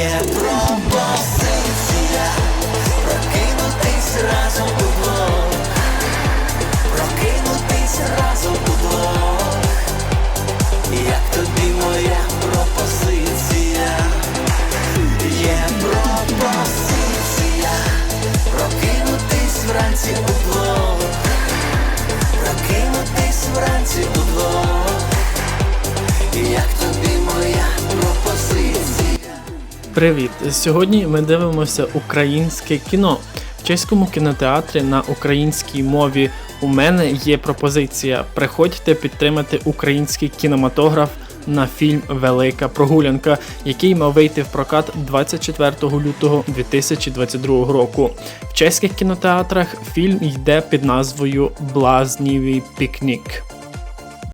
є пропозиція Прокинутись разом удвох Прокинутись разом удвох Як тобі моя пропозиція Є пропозиція Прокинутись вранці удвох Прокинутись вранці удвох Як тобі Привіт! Сьогодні ми дивимося українське кіно. В чеському кінотеатрі на українській мові у мене є пропозиція. Приходьте підтримати український кінематограф на фільм Велика прогулянка, який мав вийти в прокат 24 лютого 2022 року. В чеських кінотеатрах фільм йде під назвою Блазнівий пікнік.